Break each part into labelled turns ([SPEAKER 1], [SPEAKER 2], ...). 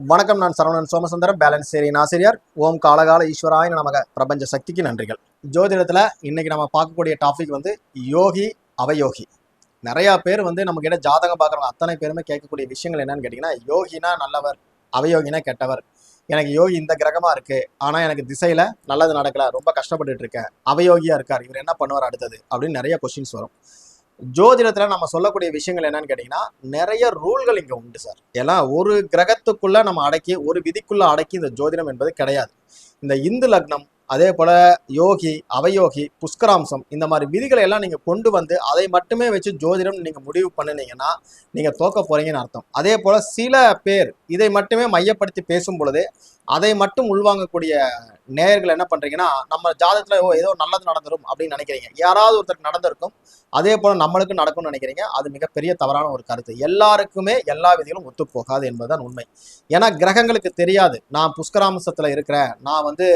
[SPEAKER 1] வணக்கம் நான் சரவணன் சோமசுந்தரம். பேலன்ஸ் சேரியின் ஆசிரியர் ஓம் காலகால ஈஸ்வராய நமக. பிரபஞ்ச சக்திக்கு நன்றிகள். ஜோதிடத்தில் இன்னைக்கு நம்ம பார்க்கக்கூடிய டாபிக் வந்து யோகி அவயோகி. நிறையா பேர் வந்து நம்ம கிட்ட ஜாதகம் பார்க்குறவங்க அத்தனை பேருமே கேட்கக்கூடிய விஷயங்கள் என்னன்னு கேட்டிங்கன்னா யோகினா நல்லவர் அவயோகினா கெட்டவர். எனக்கு யோகி இந்த கிரகமாக இருக்குது ஆனால் எனக்கு திசையில் நல்லது நடக்கல ரொம்ப கஷ்டப்பட்டுட்டு இருக்கேன். அவயோகியா இருக்கார். இவர் என்ன பண்ணுவார் அடுத்தது? அப்படின்னு நிறைய கொஸ்டின்ஸ் வரும். ஜோதிடத்தில் நம்ம சொல்லக்கூடிய விஷயங்கள் என்னன்னு கேட்டிங்கன்னா நிறைய ரூல்கள் இங்கே உண்டு சார். ஏன்னா ஒரு கிரகத்துக்குள்ளே நம்ம அடக்கி ஒரு விதிக்குள்ளே அடக்கி இந்த ஜோதிடம் என்பது கிடையாது. இந்த இந்து லக்னம் அதே போல் யோகி அவயோகி புஷ்கராம்சம் இந்த மாதிரி விதிகளை எல்லாம் நீங்கள் கொண்டு வந்து அதை மட்டுமே வச்சு ஜோதிடம் நீங்கள் முடிவு பண்ணினீங்கன்னா நீங்கள் தோக்க போகிறீங்கன்னு அர்த்தம். அதே போல் சில பேர் இதை மட்டுமே மையப்படுத்தி பேசும் பொழுது அதை மட்டும் உள்வாங்கக்கூடிய நேயர்கள் என்ன பண்ணுறீங்கன்னா நம்ம ஜாதகத்தில் ஓ ஏதோ நல்லது நடந்துடும் அப்படின்னு நினைக்கிறீங்க. யாராவது ஒருத்தருக்கு நடந்திருக்கும் அதே போல் நம்மளுக்கும் நடக்கும்னு நினைக்கிறீங்க அது மிகப்பெரிய தவறான ஒரு கருத்து. எல்லாருக்குமே எல்லா விதிகளும் ஒத்துப்போகாது என்பதுதான் உண்மை. ஏன்னா கிரகங்களுக்கு தெரியாது நான் புஷ்கராமசத்தில் இருக்கிறேன் நான் வந்து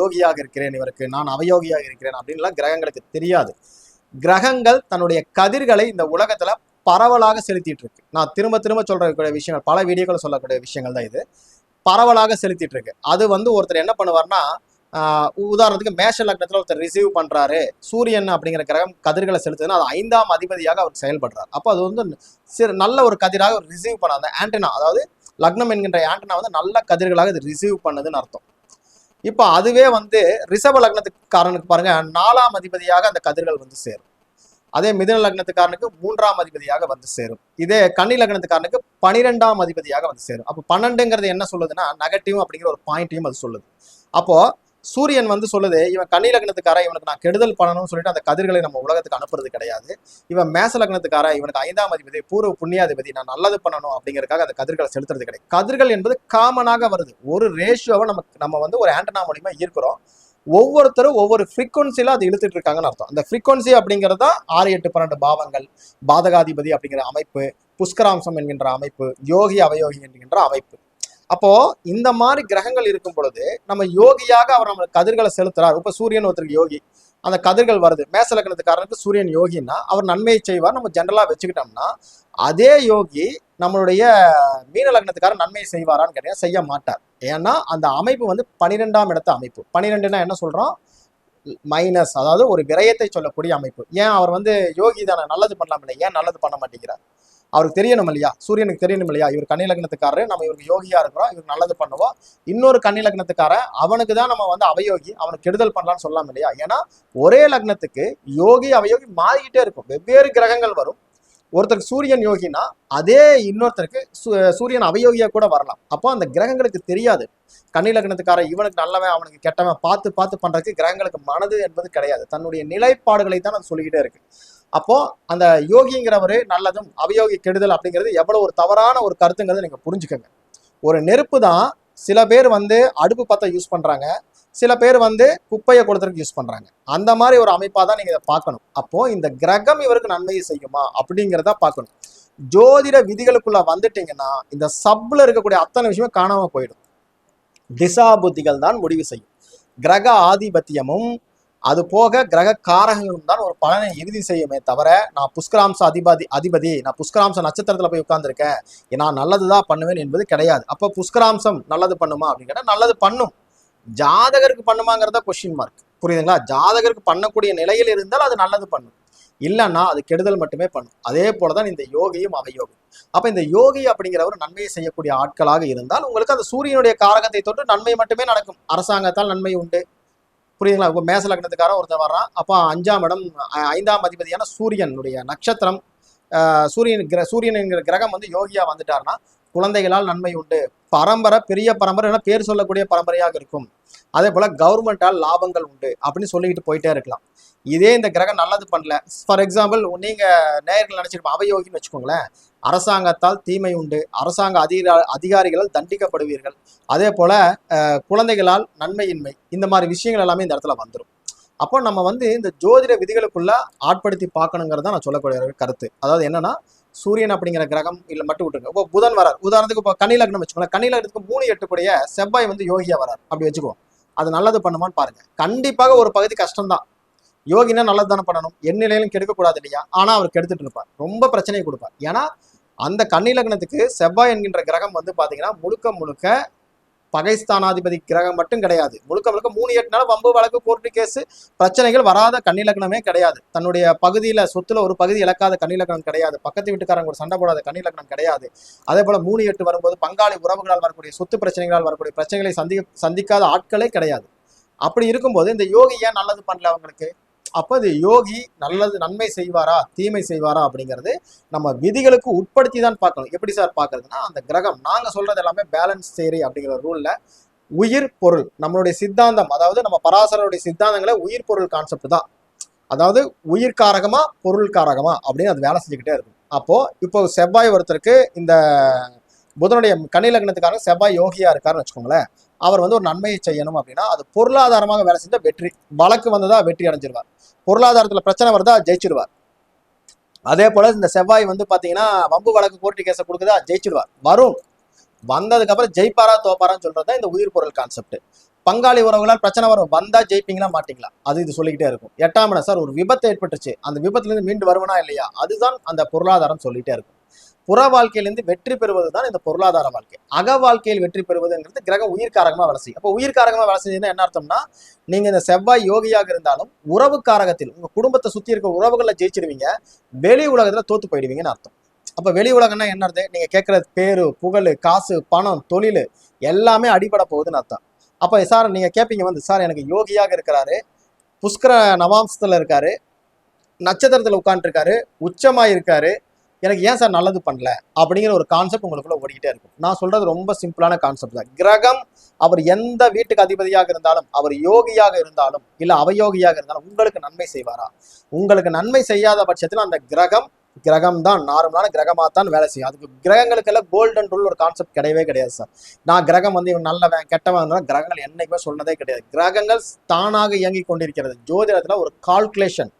[SPEAKER 1] யோகியாக இருக்கிறேன் இவருக்கு நான் அவயோகியாக இருக்கிறேன் அப்படின்லாம் கிரகங்களுக்கு தெரியாது. கிரகங்கள் தன்னுடைய கதிர்களை இந்த உலகத்தில் பரவலாக செலுத்திட்டு இருக்கு நான் திரும்ப திரும்ப சொல்றக்கூடிய விஷயங்கள் பல வீடியோக்கள் சொல்லக்கூடிய விஷயங்கள் தான் இது. பரவலாக செலுத்திட்டு இருக்கு அது வந்து ஒருத்தர் என்ன பண்ணுவார்னா உதாரணத்துக்கு மேஷ லக்னத்தில் ஒருத்தர் ரிசீவ் பண்ணுறாரு சூரியன் அப்படிங்கிற கிரகம் கதிர்களை செலுத்துதுன்னா அது ஐந்தாம் அதிபதியாக அவர் செயல்படுறார். அப்போ அது வந்து சிறு நல்ல ஒரு கதிராக ஒரு ரிசீவ் பண்ண அந்த ஆண்டனா அதாவது லக்னம் என்கின்ற ஆண்டனா வந்து நல்ல கதிர்களாக இது ரிசீவ் பண்ணுதுன்னு அர்த்தம். இப்போ அதுவே வந்து ரிஷப லக்னத்துக்காரனுக்கு பாருங்க நாலாம் அதிபதியாக அந்த கதிர்கள் வந்து சேரும். அதே மிதன லக்னத்துக்காரனுக்கு மூன்றாம் அதிபதியாக வந்து சேரும். இதே கன்னி லக்னத்துக்காரனுக்கு பனிரெண்டாம் அதிபதியாக வந்து சேரும். அப்போ பன்னெண்டுங்கிறது என்ன சொல்லுதுன்னா நெகட்டிவ் அப்படிங்கிற ஒரு பாயிண்ட்டையும் அது சொல்லுது. அப்போ சூரியன் வந்து சொல்லுது இவன் கன்னி லக்னத்துக்கார இவனுக்கு நான் கெடுதல் பண்ணணும்னு சொல்லிட்டு அந்த கதிர்களை நம்ம உலகத்துக்கு அனுப்புறது கிடையாது. இவன் மேச லக்னத்துக்கார இவனுக்கு ஐந்தாம் அதிபதி பூர்வ புண்ணியாதிபதி நான் நல்லது பண்ணணும் அப்படிங்கிறதுக்காக அந்த கதிர்களை செலுத்துறது கிடையாது. கதிர்கள் என்பது காமனாக வருது. ஒரு ரேஷியோவை நமக்கு நம்ம வந்து ஒரு ஆண்டனா மூலியமா ஈர்க்கிறோம். ஒவ்வொருத்தரும் ஒவ்வொரு ஃப்ரீக்வன்சியில் அது இழுத்துட்டு இருக்காங்கன்னு அர்த்தம். அந்த ஃப்ரீக்வன்சி அப்படிங்கிறது தான் ஆறு எட்டு பன்னெண்டு பாவங்கள் பாதகாதிபதி அப்படிங்கிற அமைப்பு புஷ்கராம்சம் என்கின்ற அமைப்பு யோகி அவயோகி என்கின்ற அமைப்பு. அப்போ இந்த மாதிரி கிரகங்கள் இருக்கும் பொழுது நம்ம யோகியாக அவர் நம்ம கதிர்களை செலுத்துறார். இப்போ சூரியன் ஒருத்தருக்கு யோகி. அந்த கதிர்கள் வருது. மேசலக்கணத்துக்காரனுக்கு சூரியன் யோகின்னா அவர் நன்மையை செய்வார். நம்ம ஜென்ரலாக வச்சுக்கிட்டோம்னா அதே யோகி நம்மளுடைய மீன லக்னத்துக்காரர் நன்மை செய்வாரான்னு கேட்டீங்கன்னா செய்ய மாட்டார். ஏன்னா அந்த அமைப்பு வந்து பனிரெண்டாம் இடத்து அமைப்பு. பனிரெண்டுனா என்ன சொல்றோம்? மைனஸ் அதாவது ஒரு விரயத்தை சொல்லக்கூடிய அமைப்பு. ஏன் அவர் வந்து யோகி தானே நல்லது பண்ணலாம் இல்லை ஏன் நல்லது பண்ண மாட்டேங்கிறார்? அவருக்கு தெரியணும் இல்லையா? சூரியனுக்கு தெரியணும் இல்லையா? இவர் கன்னி லக்னத்துக்காரரு நம்ம இவருக்கு யோகியா இருக்கிறோம் இவர் நல்லது பண்ணுவோம். இன்னொரு கன்னிலக்னத்துக்காரன் அவனுக்கு தான் நம்ம வந்து அவயோகி அவனுக்கு கெடுதல் பண்ணலாம்னு சொல்லலாம் இல்லையா? ஏன்னா ஒரே லக்னத்துக்கு யோகி அவயோகி மாறிக்கிட்டே இருக்கும். வெவ்வேறு கிரகங்கள் வரும். ஒருத்தருக்கு சூரியன் யோகினா அதே இன்னொருத்தருக்கு சூ- சூரியன் அவயோகியா கூட வரலாம். அப்போ அந்த கிரகங்களுக்கு தெரியாது. கன்னி லக்னத்துக்காரன் இவனுக்கு நல்லவன் அவனுக்கு கெட்டவன் பார்த்து பார்த்து பண்றதுக்கு கிரகங்களுக்கு மனது என்பது கிடையாது. தன்னுடைய நிலைப்பாடுகளை தான் அது சொல்லிக்கிட்டே இருக்கு. அப்போ அந்த யோகிங்கிறவரு நல்லதும் அவயோகி கெடுதல் அப்படிங்கிறது எவ்வளவு ஒரு தவறான ஒரு கருத்துங்கிறத நீங்க புரிஞ்சுக்கோங்க. ஒரு நெருப்பு தான் சில பேர் வந்து அடுப்பு பத்த யூஸ் பண்றாங்க. சில பேர் வந்து குப்பையை கொடுத்துருக்கு யூஸ் பண்ணுறாங்க அந்த மாதிரி ஒரு அமைப்பாக தான் நீங்கள் இதை பார்க்கணும். அப்போது இந்த கிரகம் இவருக்கு நன்மையை செய்யுமா அப்படிங்கிறத பார்க்கணும். ஜோதிட விதிகளுக்குள்ளே வந்துட்டீங்கன்னா இந்த சப்பில் இருக்கக்கூடிய அத்தனை விஷயமே காணாமல் போயிடும். திசா புத்திகள் தான் முடிவு செய்யும். கிரக ஆதிபத்தியமும் அது போக கிரக காரகங்களும் தான் ஒரு பலனை இறுதி செய்யுமே தவிர நான் புஷ்கராம்ச அதிபதி அதிபதி நான் புஷ்கராம்ச நட்சத்திரத்தில் போய் உட்காந்துருக்கேன் நான் நல்லது தான் பண்ணுவேன் என்பது கிடையாது. அப்போ புஷ்கராம்சம் நல்லது பண்ணுமா அப்படின்னு கேட்டால் நல்லது பண்ணும். ஜாதகருக்கு பண்ணுமாங்கிறத கொஸ்டின் மார்க் புரியுதுங்களா? ஜாதகருக்கு பண்ணக்கூடிய நிலையில் இருந்தால் அது நல்லது பண்ணும். இல்லைன்னா அது கெடுதல் மட்டுமே பண்ணும். அதே போலதான் இந்த யோகியும் அவயோகம். அப்ப இந்த யோகி அப்படிங்கிறவர் நன்மையை செய்யக்கூடிய ஆட்களாக இருந்தால் உங்களுக்கு அந்த சூரியனுடைய காரகத்தை தொட்டு நன்மை மட்டுமே நடக்கும். அரசாங்கத்தால் நன்மை உண்டு. புரியுதுங்களா? இப்போ மேச லக்னத்துக்காரன் ஒருத்தன் வர்றான். அப்போ அஞ்சாம் இடம் ஐந்தாம் அதிபதியான சூரியனுடைய நட்சத்திரம். ஆஹ் சூரியன் கிர சூரியன் என்கிற கிரகம் வந்து யோகியா வந்துட்டாருன்னா குழந்தைகளால் நன்மை உண்டு. பரம்பரை பெரிய பரம்பரை என பேர் சொல்லக்கூடிய பரம்பரையாக இருக்கும். அதே போல கவர்மெண்டால் லாபங்கள் உண்டு அப்படின்னு சொல்லிக்கிட்டு போயிட்டே இருக்கலாம். இதே இந்த கிரகம் நல்லது பண்ணல. ஃபார் எக்ஸாம்பிள் நீங்க நேயர்கள் நினைச்சிருப்போம் அவயோகின்னு வச்சுக்கோங்களேன். அரசாங்கத்தால் தீமை உண்டு. அரசாங்க அதிகா அதிகாரிகளால் தண்டிக்கப்படுவீர்கள். அதே போல குழந்தைகளால் நன்மையின்மை. இந்த மாதிரி விஷயங்கள் எல்லாமே இந்த இடத்துல வந்துடும் அப்போ நம்ம வந்து இந்த ஜோதிட விதிகளுக்குள்ள ஆட்படுத்தி பார்க்கணுங்கிறது தான் நான் சொல்லக்கூடிய ஒரு கருத்து. அதாவது என்னன்னா சூரியன் அப்படிங்கிற கிரகம் இல்லை மட்டும் விட்டுருங்க. இப்போ புதன் வரார். உதாரணத்துக்கு இப்போ கனி லக்னம் வச்சுக்கோங்களேன். கனி லக்னத்துக்கு மூணு எட்டுக்குடைய செவ்வாய் வந்து யோகியா வரார். அப்படி வச்சுக்குவோம். அது நல்லது பண்ணுமான்னு பாருங்க. கண்டிப்பாக ஒரு பகுதி கஷ்டம்தான். யோகினா நல்லது தானே பண்ணணும். என் நிலையிலும் கெடுக்கக்கூடாது இல்லையா? ஆனால் அவர் கெடுத்துட்டு இருப்பார். ரொம்ப பிரச்சனையை கொடுப்பார். ஏன்னா அந்த கன்னி லக்னத்துக்கு செவ்வாய் என்கின்ற கிரகம் வந்து பார்த்தீங்கன்னா முழுக்க முழுக்க பகைஸ்தானாதிபதி கிரகம் மட்டும் கிடையாது. முழுக்க முழுக்க மூணு எட்டு நாள் வம்பு வழக்கு கோர்ட்டு கேஸ் பிரச்சனைகள் வராத கண்ணிலக்கணமே கிடையாது. தன்னுடைய பகுதியில் சொத்துல ஒரு பகுதி இழக்காத கண்ணிலக்கணம் கிடையாது. பக்கத்து வீட்டுக்காரங்க கூட சண்டை போடாத கண்ணிலக்கணம் கிடையாது. அதே போல மூணு எட்டு வரும்போது பங்காளி உறவுகளால் வரக்கூடிய சொத்து பிரச்சனைகளால் வரக்கூடிய பிரச்சனைகளை சந்தி சந்திக்காத ஆட்களே கிடையாது. அப்படி இருக்கும்போது இந்த யோகி ஏன் நல்லது பண்ணல அவங்களுக்கு? அப்போ அது யோகி நல்லது நன்மை செய்வாரா தீமை செய்வாரா அப்படிங்கிறது நம்ம விதிகளுக்கு உட்படுத்தி தான் பார்க்கணும். எப்படி சார் பார்க்கறதுன்னா அந்த கிரகம் நாங்கள் சொல்றது எல்லாமே பேலன்ஸ் தேரி அப்படிங்கிற ரூலில் உயிர் பொருள். நம்மளுடைய சித்தாந்தம் அதாவது நம்ம பராசரருடைய சித்தாந்தங்களை உயிர் பொருள் கான்செப்ட் தான். அதாவது உயிர் காரகமா பொருள் காரகமா அப்படின்னு அது வேலை செஞ்சுக்கிட்டே இருக்கும். அப்போ இப்போ செவ்வாய் ஒருத்தருக்கு இந்த புதனுடைய கனி லக்னத்துக்காரங்க செவ்வாய் யோகியா இருக்காருன்னு வச்சுக்கோங்களேன். அவர் வந்து ஒரு நன்மையை செய்யணும் அப்படின்னா அது பொருளாதாரமாக வேலை செஞ்சால் வெற்றி. வழக்கு வந்ததா வெற்றி அடைஞ்சிருவார். பொருளாதாரத்தில் பிரச்சனை வருதா ஜெயிச்சிருவார். அதே போல இந்த செவ்வாய் வந்து பார்த்தீங்கன்னா வம்பு வழக்கு கோர்ட்டு கேஸை கொடுக்குதா ஜெயிச்சிடுவார் வரும் வந்ததுக்கப்புறம் ஜெயிப்பாரா தோப்பாரான்னு சொல்றது தான் இந்த உயிர் பொருள் கான்செப்ட் பங்காளி உறவுகளால் பிரச்சனை வரும். வந்தா ஜெயிப்பீங்களா மாட்டீங்களா? அது இது சொல்லிக்கிட்டே இருக்கும். எட்டாம் இடம் சார் ஒரு விபத்து ஏற்பட்டுச்சு அந்த விபத்துல இருந்து மீண்டு வருவனா இல்லையா? அதுதான் அந்த பொருளாதாரம் சொல்லிட்டே இருக்கும். புற வாழ்க்கையிலேருந்து வெற்றி பெறுவது தான் இந்த பொருளாதார வாழ்க்கை. அக வாழ்க்கையில் வெற்றி பெறுவதுங்கிறது கிரகம் உயிர்காரகமாக வேலை செய்யும். அப்போ உயிர்காரகமாக வேலை செய்யுதுன்னா என்ன அர்த்தம்னா நீங்கள் இந்த செவ்வாய் யோகியாக இருந்தாலும் உறவு காரகத்தில் உங்கள் குடும்பத்தை சுற்றி இருக்க உறவுகளை ஜெயிச்சிடுவீங்க வெளி உலகத்தில் தோத்து போயிடுவீங்கன்னு அர்த்தம். அப்போ வெளி உலகம்னா என்ன அர்த்தம்? நீங்கள் கேட்குற பேரு புகழ் காசு பணம் தொழில் எல்லாமே அடிபட போகுதுன்னு அர்த்தம். அப்போ சார் நீங்கள் கேட்பீங்க வந்து சார் எனக்கு யோகியாக இருக்கிறாரு. புஷ்கர நவாம்சத்தில் இருக்காரு. நட்சத்திரத்தில் உட்காந்துருக்காரு உச்சமாக இருக்காரு எனக்கு ஏன் சார் நல்லது பண்ணல? அப்படிங்கிற ஒரு கான்செப்ட் உங்களுக்குள்ள ஓடிக்கிட்டே இருக்கும். நான் சொல்றது ரொம்ப சிம்பிளான கான்செப்ட் தான். கிரகம் அவர் எந்த வீட்டுக்கு அதிபதியாக இருந்தாலும் அவர் யோகியாக இருந்தாலும் இல்ல அவயோகியாக இருந்தாலும் உங்களுக்கு நன்மை செய்வாரா? உங்களுக்கு நன்மை செய்யாத பட்சத்தில் அந்த கிரகம் கிரகம் தான் நார்மலான கிரகமாக தான் வேலை செய்யும். அதுக்கு கிரகங்களுக்கெல்லாம் கோல்டன் ரூல் ஒரு கான்செப்ட் கிடையவே கிடையாது சார். நான் கிரகம் வந்து இவன் நல்லவன் கெட்டவன் கிரகங்கள் என்னைக்குமே சொன்னதே கிடையாது. கிரகங்கள் தானாக இயங்கி கொண்டிருக்கிறது. ஜோதிடத்தில் ஒரு கால்குலேஷன்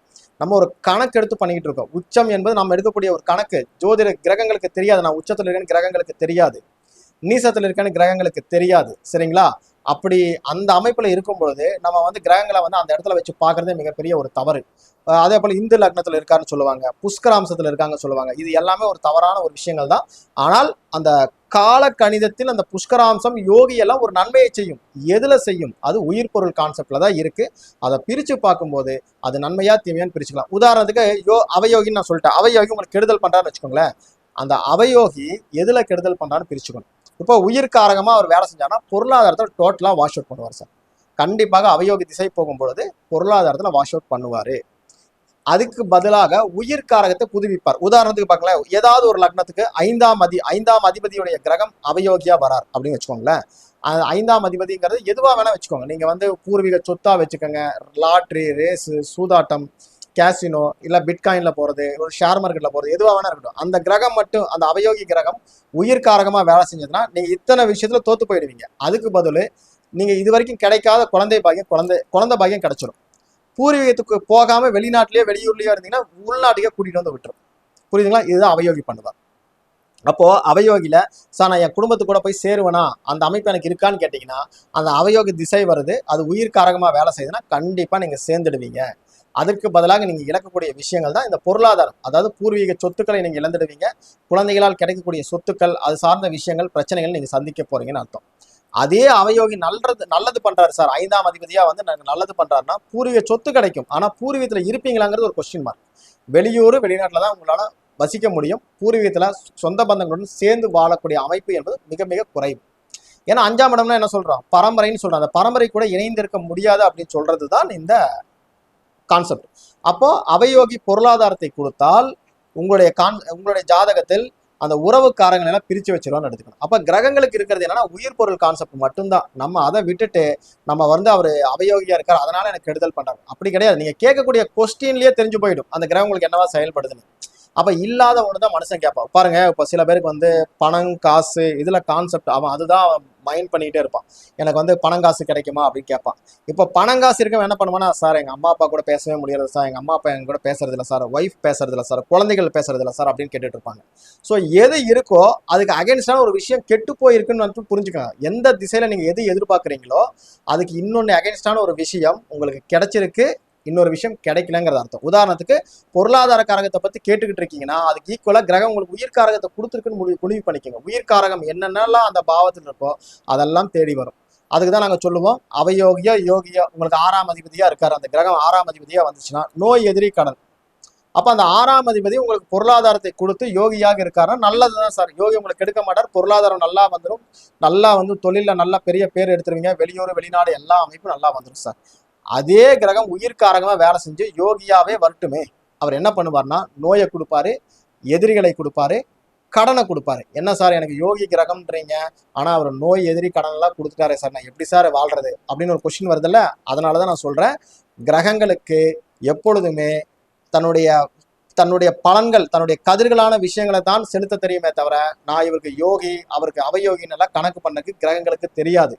[SPEAKER 1] நம்ம ஒரு கணக்கு எடுத்து பண்ணிக்கிட்டு இருக்கோம். உச்சம் என்பது நம்ம எடுக்கக்கூடிய ஒரு கணக்கு. ஜோதிட கிரகங்களுக்கு தெரியாது. நான் உச்சத்தில் இருக்கேன்னு கிரகங்களுக்கு தெரியாது. நீசத்தில் இருக்கேன்னு கிரகங்களுக்கு தெரியாது. சரிங்களா? அப்படி அந்த அமைப்பில் இருக்கும் பொழுது நம்ம வந்து கிரகங்களை வந்து அந்த இடத்துல வச்சு பார்க்கறதே மிகப்பெரிய ஒரு தவறு. அதே போல் இந்து லக்னத்தில் இருக்காருன்னு சொல்லுவாங்க. புஷ்கராம்சத்தில் இருக்காங்க சொல்லுவாங்க. இது எல்லாமே ஒரு தவறான ஒரு விஷயங்கள் தான். ஆனால் அந்த கால கணிதத்தில் அந்த புஷ்கராம்சம் யோகி எல்லாம் ஒரு நன்மையை செய்யும். எதுல செய்யும்? அது உயிர் பொருள் கான்செப்ட்ல தான் இருக்கு. அதை பிரிச்சு பார்க்கும்போது அது நன்மையா தீமையான்னு பிரிச்சுக்கலாம். உதாரணத்துக்கு யோ அவயோகின்னு நான் சொல்லிட்டேன். அவயோகி உங்களுக்கு கெடுதல் பண்றான்னு வச்சுக்கோங்களேன். அந்த அவயோகி எதுல கெடுதல் பண்றான்னு பிரிச்சுக்கணும். இப்போ உயிர் காரகமா அவர் வேலை செஞ்சான்னா பொருளாதாரத்தை டோட்டலா வாஷ் அவுட் பண்ணுவார் சார். கண்டிப்பாக அவயோகி திசை போகும்பொழுது பொருளாதாரத்தில் வாஷ் அவுட் பண்ணுவாரு. அதுக்கு பதிலாக உயிர் காரகத்தை புதுப்பிப்பார் உதாரணத்துக்கு பார்க்கல ஏதாவது ஒரு லக்னத்துக்கு ஐந்தாம் அதி ஐந்தாம் அதிபதியுடைய கிரகம் அவயோகியா வரார் அப்படின்னு வச்சுக்கோங்களேன். ஐந்தாம் அதிபதிங்கிறது எதுவாக வேணா வச்சுக்கோங்க. நீங்க வந்து பூர்வீக சொத்தா வச்சுக்கோங்க. லாட்ரி ரேஸு சூதாட்டம் கேசினோ இல்லை பிட்காயினில் போகிறது ஒரு ஷேர் மார்க்கெட்டில் போகிறது எதுவாக வேணா இருக்கட்டும். அந்த கிரகம் மட்டும் அந்த அவயோகி கிரகம் உயிர் காரகமாக வேலை செஞ்சதுன்னா நீங்கள் இத்தனை விஷயத்தில் தோற்று போயிடுவீங்க. அதுக்கு பதில் நீங்கள் இது வரைக்கும் கிடைக்காத குழந்தை பாக்கியம் குழந்தை குழந்தை பாக்கியம் கிடைச்சிடும் பூர்வீகத்துக்கு போகாமல் வெளிநாட்டிலேயோ வெளியூர்லேயோ இருந்தீங்கன்னா உள்நாட்டுக்கே கூட்டிகிட்டு வந்து விட்டுரும். புரியுதுங்களா? இதுதான் அவயோகி பண்ணுவார். அப்போது அவயோகியில் சார் நான் என் குடும்பத்து கூட போய் சேருவேனா? அந்த அமைப்பு எனக்கு இருக்கான்னு கேட்டிங்கன்னா அந்த அவயோகி திசை வருது. அது உயிர்காரகமாக வேலை செய்யுதுன்னா கண்டிப்பாக நீங்கள் சேர்ந்துடுவீங்க. அதற்கு பதிலாக நீங்கள் இழக்கக்கூடிய விஷயங்கள் தான் இந்த பொருளாதாரம். அதாவது பூர்வீக சொத்துக்களை நீங்கள் இழந்துடுவீங்க. குழந்தைகளால் கிடைக்கக்கூடிய சொத்துக்கள் அது சார்ந்த விஷயங்கள் பிரச்சனைகள் நீங்கள் சந்திக்க போறீங்கன்னு அர்த்தம். அதே அவயோகி நல்லது நல்லது பண்றாரு சார். ஐந்தாம் அதிபதியா வந்து நாங்க நல்லது பண்றாருன்னா பூர்வீக சொத்து கிடைக்கும். ஆனா பூர்வீகத்துல இருப்பீங்களாங்கிறது ஒரு கொஸ்டின் மார்க் வெளியூர் வெளிநாட்டில் தான் உங்களால வசிக்க முடியும். பூர்வீகத்துல சொந்த பந்தங்களுடன் சேர்ந்து வாழக்கூடிய அமைப்பு என்பது மிக மிக குறைவு. ஏன்னா அஞ்சாம் இடம்னா என்ன சொல்றோம்? பரம்பரைன்னு சொல்றோம். அந்த பரம்பரை கூட இணைந்திருக்க முடியாது அப்படின்னு சொல்றது தான் இந்த கான்செப்ட் அப்போ அவயோகி பொருளாதாரத்தை கொடுத்தால் உங்களுடைய கான் உங்களுடைய ஜாதகத்தில் அந்த உறவுக்காரங்களை எல்லாம் பிரித்து வச்சிருவான்னு எடுத்துக்கணும். அப்போ கிரகங்களுக்கு இருக்கிறது என்னன்னா உயிர் பொருள் கான்செப்ட் மட்டும்தான். நம்ம அதை விட்டுட்டு நம்ம வந்து அவர் அவயோகியா இருக்கார் அதனால எனக்கு கெடுதல் பண்றாரு. அப்படி கிடையாது. நீங்க கேட்கக்கூடிய கொஸ்டின்லயே தெரிஞ்சு போயிடும். அந்த கிரகங்களுக்கு என்னவா செயல்படுதுன்னு. அப்போ இல்லாத ஒன்று தான் மனுஷன் கேட்பான். பாருங்க இப்போ சில பேருக்கு வந்து பணம் காசு இதில் கான்செப்ட் அவன் அதுதான் மைண்ட் பண்ணிக்கிட்டே இருப்பான். எனக்கு வந்து பணம் காசு கிடைக்குமா அப்படின்னு கேட்பான். இப்போ பணம் காசு இருக்க என்ன பண்ணுவானா சார் எங்கள் அம்மா அப்பா கூட பேசவே முடியாது சார். எங்கள் அம்மா அப்பா எங்க கூட பேசுறதில்ல இல்லை சார். ஒய்ஃப் பேசுறதில்ல சார். குழந்தைகள் பேசுறதில்ல சார். அப்படின்னு கேட்டுட்டு இருப்பாங்க. ஸோ எது இருக்கோ அதுக்கு அகேன்ஸ்டான ஒரு விஷயம் கெட்டு போயிருக்குன்னு வந்து புரிஞ்சுக்கோங்க. எந்த திசையில் நீங்கள் எது எதிர்பார்க்குறீங்களோ அதுக்கு இன்னொன்று அகேன்ஸ்டான ஒரு விஷயம் உங்களுக்கு கிடைச்சிருக்கு. இன்னொரு விஷயம் கிடைக்கலங்கிறது அர்த்தம். உதாரணத்துக்கு பொருளாதார காரகத்தை பத்தி கேட்டுக்கிட்டு இருக்கீங்கன்னா அதுக்கு ஈக்குவலா கிரகம் உங்களுக்கு உயிர் காரகத்தை கொடுத்துருக்குன்னு முடிவு முடிவு பண்ணிக்கோங்க. உயிர் காரகம் என்னென்னலாம் அந்த பாவத்தில் இருக்கோ அதெல்லாம் தேடி வரும். அதுக்கு தான் நாங்கள் சொல்லுவோம் அவயோகியா யோகியா உங்களுக்கு ஆறாம் அதிபதியா இருக்காரு. அந்த கிரகம் ஆறாம் அதிபதியா வந்துச்சுன்னா நோய் எதிரி கடன் அப்ப அந்த ஆறாம் அதிபதி உங்களுக்கு பொருளாதாரத்தை கொடுத்து யோகியாக இருக்காருன்னா நல்லதுதான் சார். யோகி உங்களுக்கு எடுக்க மாட்டார். பொருளாதாரம் நல்லா வந்துடும் நல்லா வந்து தொழில நல்லா பெரிய பேர் எடுத்துருவீங்க. வெளியூர் வெளிநாடு எல்லா அமைப்பும் நல்லா வந்துடும் சார். அதே கிரகம் உயிர்காரகமாக வேலை செஞ்சு யோகியாவே வரட்டுமே. அவர் என்ன பண்ணுவார்னா நோயை கொடுப்பாரு எதிரிகளை கொடுப்பாரு கடனை கொடுப்பாரு. என்ன சார் எனக்கு யோகி கிரகம்ன்றீங்க? ஆனால் அவர் நோய் எதிரி கடன் எல்லாம் கொடுத்துட்டாரே சார் நான் எப்படி சார் வாழ்றது? அப்படின்னு ஒரு கொஸ்டின் வருதுல்ல? அதனாலதான் நான் சொல்கிறேன் கிரகங்களுக்கு எப்பொழுதுமே தன்னுடைய தன்னுடைய பலன்கள் தன்னுடைய கதிர்களான விஷயங்களை தான் செலுத்த தெரியுமே தவிர நான் இவருக்கு யோகி அவருக்கு அவயோகின்னு எல்லாம் கணக்கு பண்ணக்கு கிரகங்களுக்கு தெரியாது.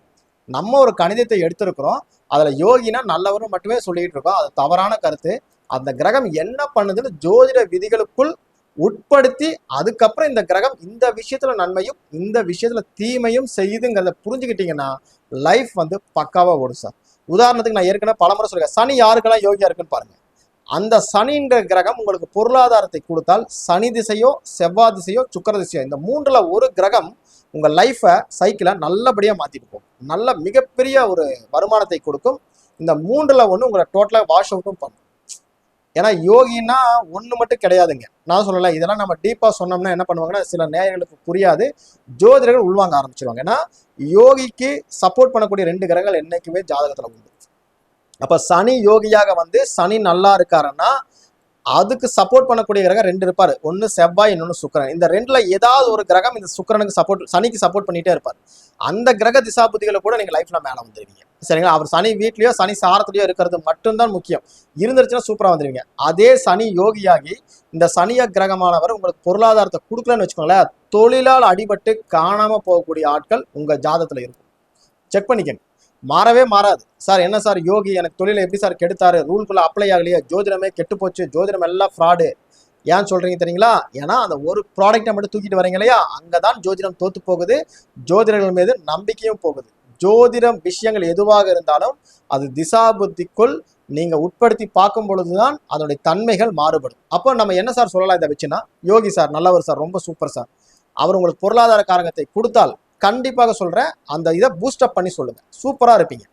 [SPEAKER 1] நம்ம ஒரு கணிதத்தை எடுத்திருக்கிறோம் அதில் யோகினா நல்லவரும் மட்டுமே சொல்லிக்கிட்டு இருக்கோம். அது தவறான கருத்து. அந்த கிரகம் என்ன பண்ணுதுன்னு ஜோதிட விதிகளுக்குள் உட்படுத்தி அதுக்கப்புறம் இந்த கிரகம் இந்த விஷயத்துல நன்மையும் இந்த விஷயத்துல தீமையும் செய்யுதுங்கிறத புரிஞ்சுக்கிட்டீங்கன்னா லைஃப் வந்து பக்காவா ஓடும் சார் உதாரணத்துக்கு நான் ஏற்கனவே பலமுறை சொல்லுவேன் சனி யாருக்கெல்லாம் யோகியா இருக்குன்னு பாருங்க. அந்த சனின்ற கிரகம் உங்களுக்கு பொருளாதாரத்தை கொடுத்தால் சனி திசையோ செவ்வாய் திசையோ சுக்கர திசையோ இந்த மூன்றுல ஒரு கிரகம் உங்கள் லைஃபை சைக்கிளை நல்லபடியாக மாற்றிட்டு போகும். நல்ல மிகப்பெரிய ஒரு வருமானத்தை கொடுக்கும். இந்த மூன்றில் ஒன்று உங்களை டோட்டலாக வாஷ் அவுட்டும் பண்ணும். ஏன்னா யோகின்னா ஒன்று மட்டும் கிடையாதுங்க. நான் சொல்லலை இதெல்லாம் நம்ம டீப்பாக சொன்னோம்னா என்ன பண்ணுவாங்கன்னா சில நேயர்களுக்கு புரியாது. ஜோதிடர்கள் உள்வாங்க ஆரம்பிச்சிருவாங்க. ஏன்னா யோகிக்கு சப்போர்ட் பண்ணக்கூடிய ரெண்டு கிரகங்கள் என்றைக்குமே ஜாதகத்தில் உண்டு. அப்போ சனி யோகியாக வந்து சனி நல்லா இருக்காருன்னா அதுக்கு சப்போர்ட் பண்ணக்கூடிய கிரகம் ரெண்டு இருப்பார். ஒன்று செவ்வாய் இன்னொன்று சுக்கரன். இந்த ரெண்டில் ஏதாவது ஒரு கிரகம் இந்த சுக்கரனுக்கு சப்போர்ட் சனிக்கு சப்போர்ட் பண்ணிகிட்டே இருப்பார். அந்த கிரக திசாபுதிகளை கூட நீங்கள் லைஃப்பில் மேலே வந்துருவீங்க. சரிங்களா? அவர் சனி வீட்லேயோ சனி சாரத்துலேயோ இருக்கிறது மட்டும்தான் முக்கியம். இருந்துருச்சுன்னா சூப்பராக வந்துருவீங்க. அதே சனி யோகியாகி இந்த சனிய கிரகமானவர் உங்களுக்கு பொருளாதாரத்தை கொடுக்கலன்னு வச்சுக்கோங்களேன் தொழிலால் அடிபட்டு காணாமல் போகக்கூடிய ஆட்கள் உங்கள் ஜாதத்தில் இருக்கும். செக் பண்ணிக்கங்க. மாறவே மாறாது. சார் என்ன சார் யோகி எனக்கு தொழிலை எப்படி சார் கெடுத்தாரு? ரூல்குள்ளே அப்ளை ஆகலையே ஜோதிடமே கெட்டு போச்சு ஜோதிடம் எல்லாம் ஃப்ராடு ஏன் சொல்கிறீங்க தெரியுங்களா? ஏன்னா அந்த ஒரு ப்ராடக்ட்டை மட்டும் தூக்கிட்டு வரீங்க இல்லையா? அங்கதான் ஜோதிடம் தோத்து போகுது ஜோதிடர்கள் மீது நம்பிக்கையும் போகுது. ஜோதிடம் விஷயங்கள் எதுவாக இருந்தாலும் அது திசா புத்திக்குள் உட்படுத்தி பார்க்கும் பொழுது தான் அதனுடைய தன்மைகள் மாறுபடும். அப்போ நம்ம என்ன சார் சொல்லலாம் இதை வச்சுன்னா? யோகி சார் நல்லவர் சார் ரொம்ப சூப்பர் சார். அவர் உங்களுக்கு பொருளாதார காரகத்தை கொடுத்தால் கண்டிப்பாக சொல்கிறேன் அந்த இதை பூஸ்டப் பண்ணி சொல்லுங்கள் சூப்பராக இருப்பீங்க.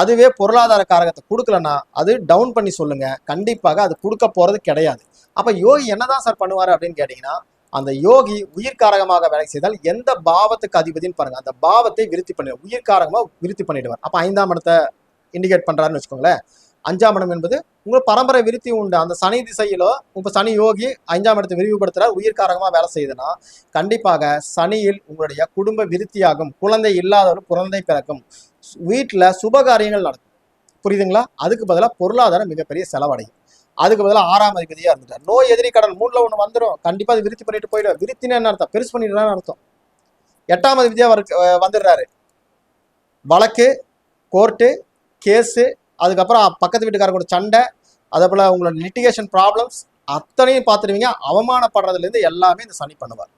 [SPEAKER 1] அதுவே பொருளாதார காரகத்தை கொடுக்கலன்னா அது டவுன் பண்ணி சொல்லுங்கள் கண்டிப்பாக அது கொடுக்க போகிறது கிடையாது. அப்போ யோகி என்னதான் சார் பண்ணுவார் அப்படின்னு கேட்டிங்கன்னா அந்த யோகி உயிர்காரகமாக வேலை செய்தால் எந்த பாவத்துக்கு அதிபதின்னு பாருங்கள் அந்த பாவத்தை விருத்தி பண்ணிடுவார் உயிர்காரகமாக விருத்தி பண்ணிடுவார். அப்போ ஐந்தாம் இடத்தை இண்டிகேட் பண்ணுறாருன்னு வச்சுக்கோங்களேன். அஞ்சாம் இடம் என்பது உங்களுக்கு பரம்பரை விருத்தி உண்டு. அந்த சனி திசையிலோ இப்போ சனி யோகி அஞ்சாம் இடத்தை விரிவுபடுத்துகிறார் உயிர்காரகமாக வேலை செய்யுதுன்னா கண்டிப்பாக சனியில் உங்களுடைய குடும்ப விருத்தியாகும். குழந்தை இல்லாதவர் குழந்தை பிறக்கும். வீட்டில் சுபகாரியங்கள் நடக்கும். புரியுதுங்களா? அதுக்கு பதிலாக பொருளாதாரம் மிகப்பெரிய செலவடையும். அதுக்கு பதிலாக ஆறாம் அதிபதியாக இருந்துட்டார். நோய் எதிரி கடன் மூணில் ஒன்று வந்துடும் கண்டிப்பாக அது விருத்தி பண்ணிட்டு போயிடும் விருத்தின்னு என்ன அர்த்தம்? பெருசு பண்ணிடுறான்னு அர்த்தம். எட்டாம் அதிபதியாக வரு- வந்துடுறாரு. வழக்கு கோர்ட்டு கேஸு அதுக்கப்புறம் பக்கத்து வீட்டுக்காரங்க கூட சண்டை அதே போல் உங்களோட லிட்டிகேஷன் ப்ராப்ளம்ஸ் அத்தனையும் பார்த்துருவீங்க. அவமானப்படுறதுலேருந்து எல்லாமே இந்த சனி பண்ணுவார்.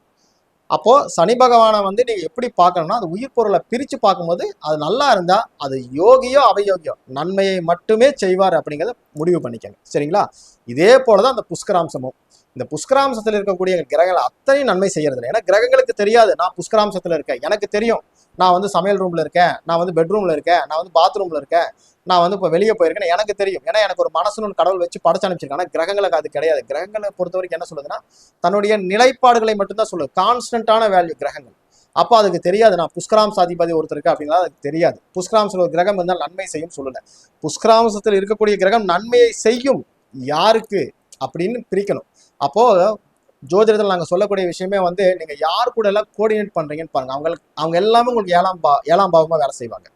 [SPEAKER 1] அப்போது சனி பகவானை வந்து நீங்கள் எப்படி பார்க்கணும்னா அது உயிர் பொருளை பிரித்து பார்க்கும்போது அது நல்லா இருந்தால் அது யோகியோ அவயோகியோ நன்மையை மட்டுமே செய்வார் அப்படிங்கிறத முடிவு பண்ணிக்கங்க. சரிங்களா? இதே போலதான் அந்த புஷ்கராம்சமும். இந்த புஷ்கராம்சத்தில் இருக்கக்கூடிய கிரகங்கள் அத்தனையும் நன்மை செய்யறது இல்லை ஏன்னா கிரகங்களுக்கு தெரியாது. நான் புஷ்கராம்சத்தில் இருக்கேன். எனக்கு தெரியும். நான் வந்து சமையல் ரூமில் இருக்கேன். நான் வந்து பெட்ரூமில் இருக்கேன். நான் வந்து பாத்ரூமில் இருக்கேன். நான் வந்து இப்போ வெளியே போயிருக்கேன் எனக்கு தெரியும். ஏன்னா எனக்கு ஒரு மனசுன்னு கடவுள் வச்சு படைச்சு அனுப்பிச்சிருக்கேன் ஆனால் கிரகங்களுக்கு அது கிடையாது. கிரகங்களை பொறுத்த வரைக்கும் என்ன சொல்லுதுன்னா தன்னுடைய நிலைப்பாடுகளை மட்டும்தான் சொல்லுது. கான்ஸ்டன்டான வேல்யூ கிரகங்கள். அப்போ அதுக்கு தெரியாது. நான் புஷ்கராம்ச அதிபதி ஒருத்தர் இருக்கு அப்படின்னா அதுக்கு தெரியாது. புஷ்கராம்சத்தில் ஒரு கிரகம் இருந்தால் நன்மை செய்யும் சொல்லலை. புஷ்கராம்சத்தில் இருக்கக்கூடிய கிரகம் நன்மையை செய்யும். யாருக்கு? அப்படின்னு பிரிக்கணும். அப்போது ஜோதிடத்தில் நாங்கள் சொல்லக்கூடிய விஷயமே வந்து நீங்க யார் கூட எல்லாம் கோஆர்டினேட் பண்றீங்கன்னு பாருங்க. அவங்களுக்கு அவங்க எல்லாமே உங்களுக்கு ஏழாம் பா ஏழாம் பாவமாக வேலை செய்வாங்க.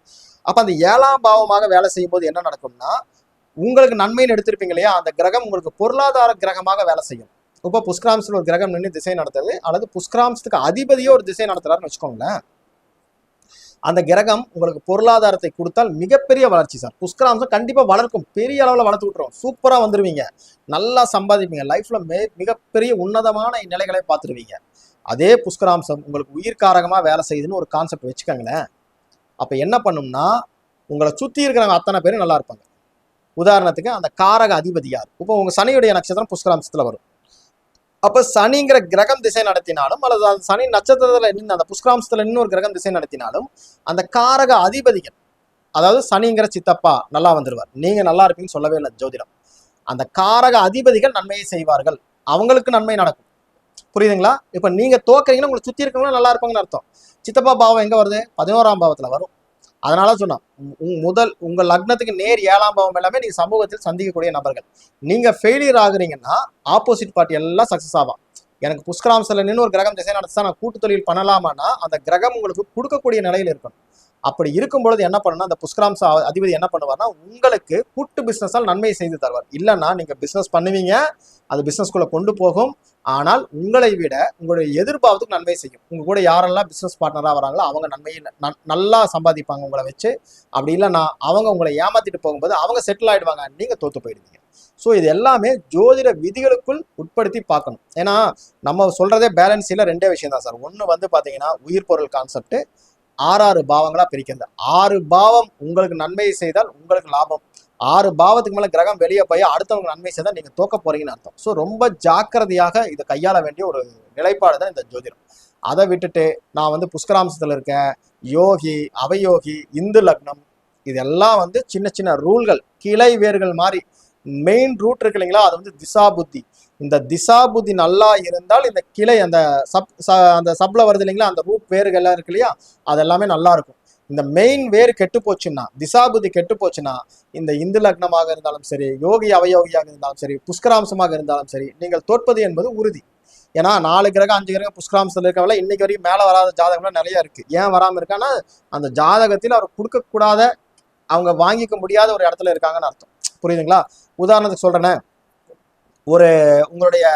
[SPEAKER 1] அப்ப அந்த ஏழாம் பாவமாக வேலை செய்யும் போது என்ன நடக்கும்னா உங்களுக்கு நன்மைன்னு எடுத்திருப்பீங்க இல்லையா? அந்த கிரகம் உங்களுக்கு பொருளாதார கிரகமாக வேலை செய்யும். இப்போ புஷ்கராம்சத்தில் ஒரு கிரகம் நின்று திசை நடத்துறது அல்லது புஷ்கராம்சத்துக்கு அதிபதியோ ஒரு திசை நடத்துறாருன்னு வச்சுக்கோங்களேன். அந்த கிரகம் உங்களுக்கு பொருளாதாரத்தை கொடுத்தால் மிகப்பெரிய வளர்ச்சி சார். புஷ்கராம்சம் கண்டிப்பாக வளர்க்கும். பெரிய அளவில் வளர்த்து விட்டுரும். சூப்பராக வந்துருவீங்க. நல்லா சம்பாதிப்பீங்க. லைஃப்பில் மே மிகப்பெரிய உன்னதமான நிலைகளை பார்த்துருவீங்க. அதே புஷ்கராம்சம் உங்களுக்கு உயிர்காரகமாக வேலை செய்யுதுன்னு ஒரு கான்செப்ட் வச்சுக்கோங்களேன். அப்போ என்ன பண்ணும்னா உங்களை சுற்றி இருக்கிறவங்க அத்தனை பேரும் நல்லா இருப்பாங்க. உதாரணத்துக்கு அந்த காரக அதிபதி யார்? இப்போ உங்கள் சனியுடைய நட்சத்திரம் புஷ்கராம்சத்தில் வரும். அப்போ சனிங்கிற கிரகம் திசை நடத்தினாலும் அல்லது அந்த சனி நட்சத்திரத்தில் நின்று அந்த புஷ்கராம்சத்தில் நின்று ஒரு கிரகம் திசை நடத்தினாலும் அந்த காரக அதிபதிகள் அதாவது சனிங்கிற சித்தப்பா நல்லா வந்துடுவார் நீங்கள் நல்லா இருப்பீங்கன்னு சொல்லவே இல்லை ஜோதிடம். அந்த காரக அதிபதிகள் நன்மையை செய்வார்கள். அவங்களுக்கு நன்மை நடக்கும். புரியுதுங்களா? இப்போ நீங்கள் தோக்குறீங்கன்னா உங்களை சுற்றி இருக்கவங்களும் நல்லா இருப்பாங்கன்னு அர்த்தம். சித்தப்பா பாவம் எங்கே வருது? பதினோராம் பாவத்தில் வரும். அதனால சொன்னான் முதல் உங்கள் லக்னத்துக்கு நேர் ஏழாம் பாவம் எல்லாமே நீங்கள் சமூகத்தில் சந்திக்கக்கூடிய நபர்கள். நீங்கள் ஃபெயிலியர் ஆகுறீங்கன்னா ஆப்போசிட் பார்ட்டி எல்லாம் சக்ஸஸ் ஆகும் எனக்கு புஷ்கராம்சில் நின்று ஒரு கிரகம் திசை நடத்தி நான் கூட்டு தொழில் பண்ணலாமான்னா அந்த கிரகம் உங்களுக்கு கொடுக்கக்கூடிய நிலையில் இருக்கணும். அப்படி இருக்கும் பொழுது என்ன பண்ணணும் அந்த புஷ்கராம்ச அதிபதி என்ன பண்ணுவார்னா உங்களுக்கு கூட்டு பிஸ்னஸால் நன்மை செய்து தருவார். இல்லைன்னா நீங்கள் பிஸ்னஸ் பண்ணுவீங்க அது பிஸ்னஸ்குள்ளே கொண்டு போகும். ஆனால் உங்களை விட உங்களுடைய எதிர்பார்த்துக்கு நன்மை செய்யும். உங்க கூட யாரெல்லாம் பிஸ்னஸ் பார்ட்னராக வராங்களோ அவங்க நன்மையை நல்லா சம்பாதிப்பாங்க உங்களை வச்சு. அப்படி இல்லைன்னா அவங்க உங்களை ஏமாத்திட்டு போகும்போது அவங்க செட்டில் ஆகிடுவாங்க நீங்கள் தோற்று போயிடுவீங்க. ஸோ இது எல்லாமே ஜோதிட விதிகளுக்குள் உட்படுத்தி பார்க்கணும். ஏன்னா நம்ம சொல்கிறதே பேலன்ஸில் ரெண்டே விஷயம் தான் சார். ஒன்று வந்து பார்த்தீங்கன்னா உயிர் பொருள் கான்செப்ட் ஆறாறு பாவங்களாக பிரிக்கிறது. ஆறு பாவம் உங்களுக்கு நன்மையை செய்தால் உங்களுக்கு லாபம். ஆறு பாவத்துக்கு மேலே கிரகம் வெளியே போய் அடுத்தவங்க நன்மை செய்தால் நீங்கள் தோக்க போறீங்கன்னு அர்த்தம். ஸோ ரொம்ப ஜாக்கிரதையாக இதை கையாள வேண்டிய ஒரு நிலைப்பாடு தான் இந்த ஜோதிடம். அதை விட்டுட்டு நான் வந்து புஷ்கராம்சத்தில் இருக்கேன் யோகி அவயோகி இந்து லக்னம் இதெல்லாம் வந்து சின்ன சின்ன ரூல்கள் கிளை வேர்கள் மாதிரி மெயின் ரூட் இருக்கு இல்லைங்களா? அது வந்து திசா புத்தி. இந்த திசா புத்தி நல்லா இருந்தால் இந்த கிளை அந்த சப் ச- அந்த சப்ல வருது இல்லைங்களா? அந்த ரூட் வேர்கள் எல்லாம் இருக்கு இல்லையா? அதெல்லாமே நல்லா இருக்கும். இந்த மெயின் வேர் கெட்டு போச்சுன்னா திசாபுதி கெட்டு போச்சுன்னா இந்த இந்து லக்னமாக இருந்தாலும் சரி யோகி அவயோகியாக இருந்தாலும் சரி புஷ்கராம்சமாக இருந்தாலும் சரி நீங்கள் தோற்பது என்பது உறுதி. ஏன்னா நாலு கிரகம் அஞ்சு கிரகம் புஷ்கராம்சத்தில் இருக்கவங்கள இன்னைக்கு வரைக்கும் மேலே வராத ஜாதகம்லாம் நிறைய இருக்கு. ஏன் வராமல் இருக்கான்னா அந்த ஜாதகத்தில் அவர் கொடுக்கக்கூடாத அவங்க வாங்கிக்க முடியாத ஒரு இடத்துல இருக்காங்கன்னு அர்த்தம். புரியுதுங்களா? உதாரணத்துக்கு சொல்றேனே ஒரு உங்களுடைய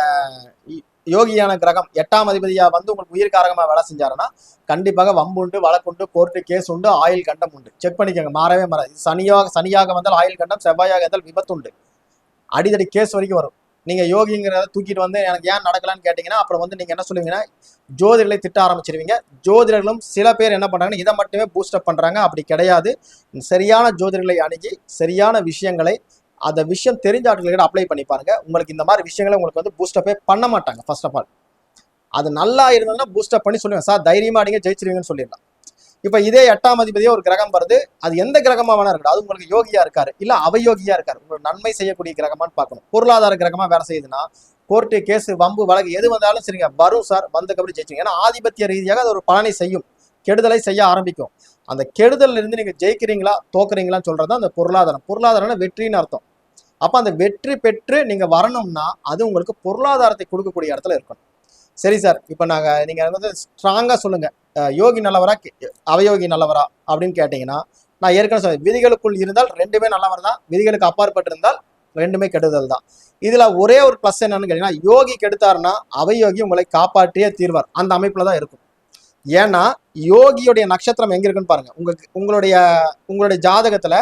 [SPEAKER 1] யோகியான கிரகம் எட்டாம் அதிபதியா வந்து உங்களுக்கு உயிர்காரகமா வேலை செஞ்சாருன்னா கண்டிப்பாக வம்பு உண்டு வழக்குண்டு கோர்ட்டு கேஸ் உண்டு ஆயில் கண்டம் உண்டு. செக் பண்ணிக்கோங்க மாறவே மாறாது. சனியாக சனியாக வந்தால் ஆயில் கண்டம் செவ்வாயாக இருந்தால் விபத்து உண்டு. அடிதடி கேஸ் வரைக்கும் வரும். நீங்க யோகிங்கிறத தூக்கிட்டு வந்து எனக்கு ஏன் நடக்கலான்னு கேட்டீங்கன்னா அப்புறம் வந்து நீங்க என்ன சொல்லுவீங்கன்னா ஜோதிடர்களை திட்ட ஆரம்பிச்சிருவீங்க. ஜோதிடர்களும் சில பேர் என்ன பண்றாங்கன்னா இதை மட்டுமே பூஸ்டப் பண்றாங்க. அப்படி கிடையாது. சரியான ஜோதிடர்களை அணுகி சரியான விஷயங்களை அந்த விஷயம் தெரிஞ்ச ஆட்களுக்கு அப்ளை பண்ணி பாருங்க. உங்களுக்கு இந்த மாதிரி விஷயங்களை உங்களுக்கு வந்து பூஸ்டப்பே பண்ண மாட்டாங்க ஃபர்ஸ்ட் ஆஃப் ஆல் அது நல்லா இருந்ததுன்னா பூஸ்டப் பண்ணி சொல்லுவேன் சார் தைரியமா அடிங்க ஜெயிச்சிருவீங்கன்னு சொல்லிடலாம். இப்போ இதே எட்டாம் அதிபதியே ஒரு கிரகம் வருது. அது எந்த கிரகமா வேணா இருக்கட்டும். அது உங்களுக்கு யோகியா இருக்காரு. இல்ல அவயோகியா இருக்காரு. உங்களுக்கு நன்மை செய்யக்கூடிய கிரகமான்னு பார்க்கணும். பொருளாதார கிரகமா வேலை செய்யுதுன்னா கோர்ட்டு கேஸ் வம்பு வழக்கு எது வந்தாலும் சரிங்க. வரும் சார் வந்ததுக்கப்புறம் ஜெயிச்சிங்க ஏன்னா ஆதிபத்திய ரீதியாக அது ஒரு பலனை செய்யும். கெடுதலை செய்ய ஆரம்பிக்கும். அந்த கெடுதல்ல இருந்து நீங்க ஜெயிக்கிறீங்களா தோக்குறீங்களான்னு சொல்றது அந்த பொருளாதாரம். பொருளாதாரம்னா வெற்றின்னு அர்த்தம். அப்ப அந்த வெற்றி பெற்று நீங்க வரணும்னா அது உங்களுக்கு பொருளாதாரத்தை கொடுக்கக்கூடிய இடத்துல இருக்கணும். சரி சார் இப்போ நாங்க நீங்க வந்து ஸ்ட்ராங்கா சொல்லுங்க. யோகி நல்லவரா அவயோகி நல்லவரா அப்படின்னு கேட்டீங்கன்னா நான் ஏற்கனவே சொன்னேன் விதிகளுக்குள் இருந்தால் ரெண்டுமே நல்லவர் தான் விதிகளுக்கு அப்பாற்பட்டு இருந்தால் ரெண்டுமே கெடுதல் தான். இதுல ஒரே ஒரு ப்ளஸ் என்னன்னு கேட்டீங்கன்னா யோகி கெடுத்தாருன்னா அவயோகி உங்களை காப்பாற்றியே தீர்வார். அந்த அமைப்புல தான் இருக்கும். ஏன்னா யோகியுடைய நட்சத்திரம் எங்க இருக்குன்னு பாருங்க. உங்களுக்கு உங்களுடைய உங்களுடைய ஜாதகத்துல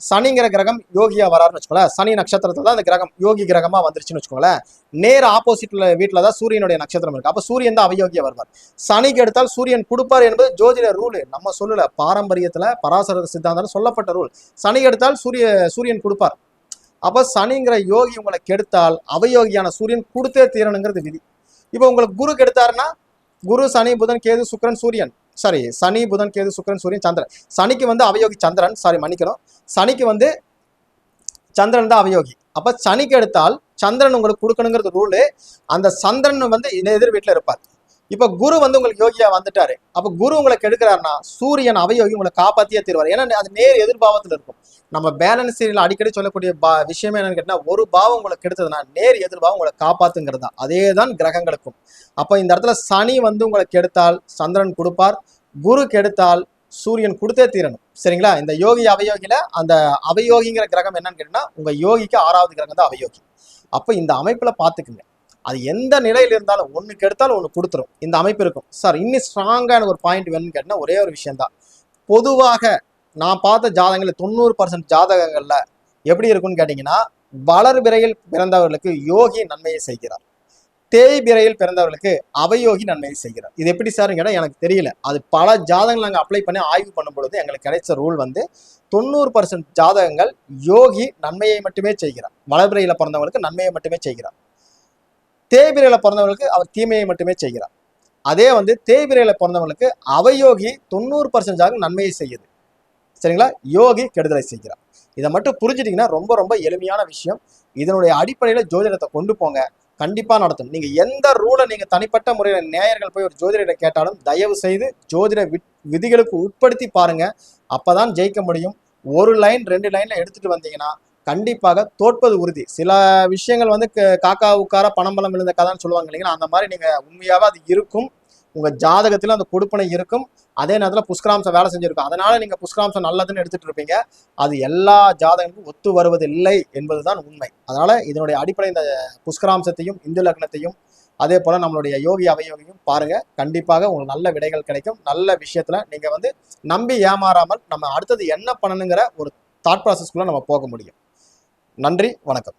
[SPEAKER 1] சனிங்கிற கிரகம் யோகியா வராருன்னு வச்சுக்கோங்களேன். சனி நட்சத்திரத்துல தான் அந்த கிரகம் யோகி கிரகமா வந்துருச்சுன்னு வச்சுக்கோங்களேன். நேர் ஆப்போசிட்ல வீட்டில் தான் சூரியனுடைய நட்சத்திரம் இருக்கு. அப்ப சூரியன் தான் அவயோகியா வருவார். சனிக்கு எடுத்தால் சூரியன் கொடுப்பார் என்பது ஜோதிட ரூல் நம்ம சொல்லல. பாரம்பரியத்துல பராசர சித்தாந்தம் சொல்லப்பட்ட ரூல் சனி எடுத்தால் சூரிய சூரியன் கொடுப்பார். அப்ப சனிங்கிற யோகி உங்களை கெடுத்தால் அவயோகியான சூரியன் கொடுத்தே தீரணுங்கிறது விதி. இப்போ உங்களுக்கு குரு கெடுத்தாருன்னா குரு சனி புதன் கேது சுக்கிரன் சூரியன். சாரி சனி புதன் கேது சுக்ரன் சூரியன் சந்திரன். சனிக்கு வந்து அவயோகி சந்திரன். சாரி மன்னிக்கணும். சனிக்கு வந்து சந்திரன் தான் அவயோகி. அப்ப சனிக்கு எடுத்தால் சந்திரன் உங்களுக்கு கொடுக்கணுங்கிறது ரூலு அந்த சந்திரன் வந்து எதிர் வீட்டுல இருப்பார். இப்போ குரு வந்து உங்களுக்கு யோகியா வந்துட்டாரு. அப்போ குரு உங்களை கெடுக்கிறாருன்னா சூரியன் அவயோகி உங்களை காப்பாத்தியே தருவார். ஏன்னா அது நேர் எதிர்பாவத்தில் இருக்கும். நம்ம பேலன்ஸ் சீரியல் அடிக்கடி சொல்லக்கூடிய பா விஷயம் என்னன்னு கேட்டால் ஒரு பாவம் உங்களுக்கு கெடுத்ததுன்னா நேர் எதிர்பாவம் உங்களை காப்பாத்துங்கிறது தான் அதே தான் கிரகங்களுக்கும். அப்போ இந்த இடத்துல சனி வந்து உங்களை கெடுத்தால் சந்திரன் கொடுப்பார். குரு கெடுத்தால் சூரியன் கொடுத்தே தீரணும். சரிங்களா? இந்த யோகி அவயோகியில அந்த அவயோகிங்கிற கிரகம் என்னன்னு கேட்டீங்கன்னா உங்க யோகிக்கு ஆறாவது கிரகம் தான் அவயோகி. அப்போ இந்த அமைப்புல பாத்துக்குங்க அது எந்த நிலையில் இருந்தாலும் ஒன்றுக்கு எடுத்தாலும் ஒன்று கொடுத்துரும். இந்த அமைப்பு இருக்கும். சார் இன்னும் ஸ்ட்ராங்கான ஒரு பாயிண்ட் வேணும்னு கேட்டால் ஒரே ஒரு விஷயந்தான் பொதுவாக நான் பார்த்த ஜாதகங்களில் தொண்ணூறு பர்சன்ட் ஜாதகங்களில் எப்படி இருக்கும்னு கேட்டிங்கன்னா வளர் விரையில் பிறந்தவர்களுக்கு யோகி நன்மையை செய்கிறார். தேய் பிறையில் பிறந்தவர்களுக்கு அவயோகி நன்மையை செய்கிறார். இது எப்படி சார் கேட்டால் எனக்கு தெரியல. அது பல ஜாதகங்கள் நாங்கள் அப்ளை பண்ணி ஆய்வு பண்ணும் பொழுது எங்களுக்கு கிடைச்ச ரூல் வந்து தொண்ணூறு பர்சன்ட் ஜாதகங்கள் யோகி நன்மையை மட்டுமே செய்கிறார். வளர்பிறையில் பிறந்தவங்களுக்கு நன்மையை மட்டுமே செய்கிறார். தேய்பிரையில் பிறந்தவங்களுக்கு அவர் தீமையை மட்டுமே செய்கிறார். அதே வந்து தேய்பிரையில் பிறந்தவங்களுக்கு அவயோகி தொண்ணூறு பர்சன்டாக நன்மையை செய்யுது. சரிங்களா? யோகி கெடுதலை செய்கிறார். இதை மட்டும் புரிஞ்சுட்டீங்கன்னா ரொம்ப ரொம்ப எளிமையான விஷயம். இதனுடைய அடிப்படையில் ஜோதிடத்தை கொண்டு போங்க. கண்டிப்பாக நடத்தும் நீங்கள் எந்த ரூலை நீங்கள் தனிப்பட்ட முறையில் நேயர்கள் போய் ஒரு ஜோதிடரை கேட்டாலும் தயவு செய்து ஜோதிட விதிகளுக்கு உட்படுத்தி பாருங்கள் அப்பதான் ஜெயிக்க முடியும். ஒரு லைன் ரெண்டு லைனில் எடுத்துகிட்டு வந்தீங்கன்னா கண்டிப்பாக தோற்பது உறுதி. சில விஷயங்கள் வந்து க- காக்கா உட்கார பணம்பலம் விழுந்த கதைன்னு சொல்லுவாங்க இல்லைங்களா? அந்த மாதிரி நீங்கள் உண்மையாகவே அது இருக்கும். உங்கள் ஜாதகத்தில் அந்த கொடுப்பனை இருக்கும். அதே நேரத்தில் புஷ்கராம்சம் வேலை செஞ்சுருக்கும். அதனால் நீங்கள் புஷ்கராம்சம் நல்லதுன்னு எடுத்துட்டு இருப்பீங்க. அது எல்லா ஜாதகங்களுக்கும் ஒத்து வருவதில்லை என்பதுதான் உண்மை. அதனால் இதனுடைய அடிப்படை இந்த புஷ்கராம்சத்தையும் இந்து லக்னத்தையும் அதே போல் நம்மளுடைய யோகி அவயோகியும் பாருங்க. கண்டிப்பாக உங்களுக்கு நல்ல விடைகள் கிடைக்கும். நல்ல விஷயத்தில் நீங்கள் வந்து நம்பி ஏமாறாமல் நம்ம அடுத்தது என்ன பண்ணணுங்கிற ஒரு தாட் ப்ராசஸ்க்குள்ள நம்ம போக முடியும். நன்றி வணக்கம்.